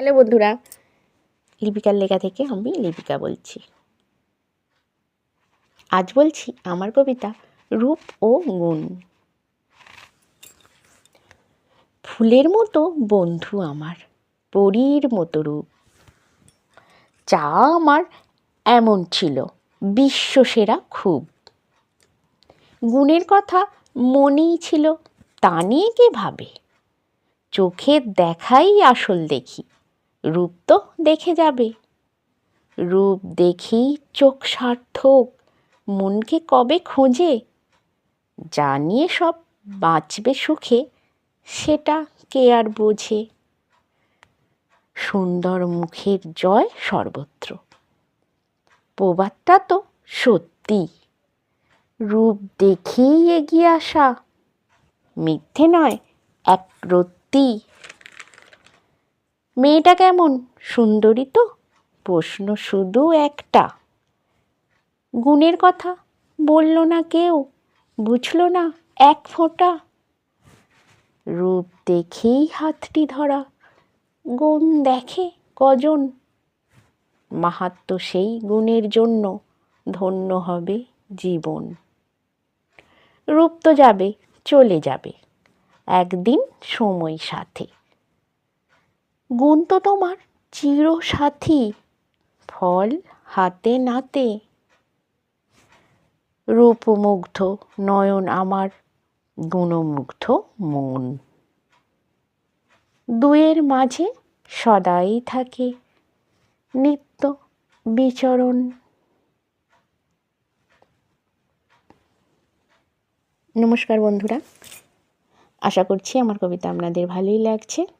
Hello বন্ধুরা। লিপিকার লেখা থেকে আমি লিপিকা বলছি। আজ বলছি আমার কবিতা রূপ ও গুণ। ফুলের মতো বন্ধু আমার, পরীর মতো রূপ। চা আমার এমন ছিল বিশ্বসেরা খুব। গুণের কথা মনেই ছিল, তা নিয়ে কে ভাবে? চোখের দেখাই আসল দেখি রূপ তো দেখে যাবে। রূপ দেখি চোখ সার্থক, মনকে কবে খোঁজে? যা নিয়ে সব বাঁচবে সুখে, সেটা কে আর বোঝে? সুন্দর মুখের জয় সর্বত্র। প্রবাদটা তো সত্যি। রূপ দেখেই এগিয়ে আসা, মিথ্যে নয়, এক রত্তি। মেয়েটা কেমন? সুন্দরী তো। প্রশ্ন শুধু একটা। গুণের কথা বলল না কেউ, বুঝল না এক ফোঁটা। রূপ দেখেই হাতটি ধরা, গুণ দেখে কজন? মাহাত্ম সেই গুণের জন্য ধন্য হবে জীবন। রূপ তো যাবে, চলে যাবে। একদিন সময় সাথে। গুণ তো তোমার চির সাথী ফল হাতে নাতে। রূপমুগ্ধ নয়ন আমার, গুণমুগ্ধ মন। দুয়ের মাঝে সদাই থাকে নিত্য বিচরণ। নমস্কার বন্ধুরা, আশা করছি আমার কবিতা আপনাদের ভালোই লাগছে।